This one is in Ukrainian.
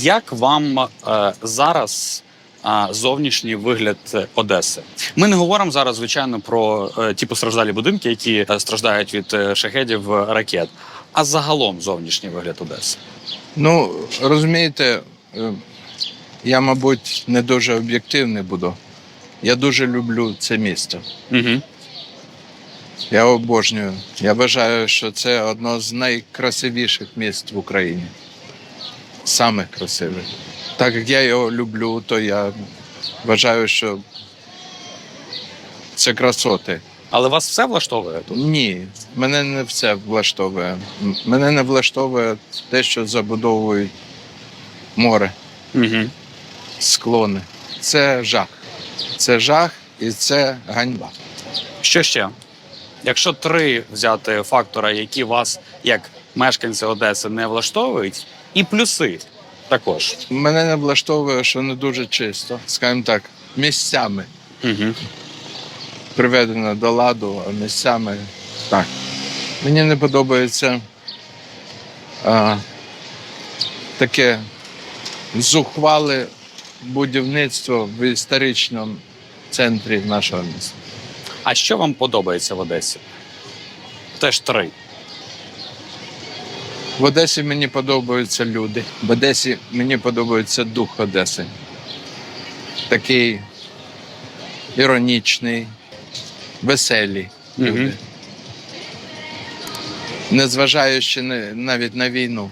Як вам е, зараз е, зовнішній вигляд Одеси? Ми не говоримо зараз, звичайно, про е, ті постраждалі будинки, які е, страждають від е, шахедів е, ракет, а загалом зовнішній вигляд Одеси. Ну, розумієте, е, я, мабуть, не дуже об'єктивний буду. Я дуже люблю це місто. Угу. Я обожнюю. Я вважаю, що це одно з найкрасивіших міст в Україні. Саме красиве. Так як я його люблю, то я вважаю, що це красоти. Але вас все влаштовує тут? Ні, мене не все влаштовує. Мене не влаштовує те, що забудовують море, Угу. склони. Це жах. Це жах і це ганьба. Що ще? Якщо три взяти фактора, які вас, як мешканця Одеси, не влаштовують, і плюси також. Мене не влаштовує, що не дуже чисто, скажімо так, місцями Угу. приведено до ладу, а місцями так. Мені не подобається а, таке зухвале будівництво в історичному центрі нашого міста. А що вам подобається в Одесі? Теж три. В Одесі мені подобаються люди. В Одесі мені подобається дух Одеси. Такий іронічний, веселі люди. Незважаючи навіть на війну.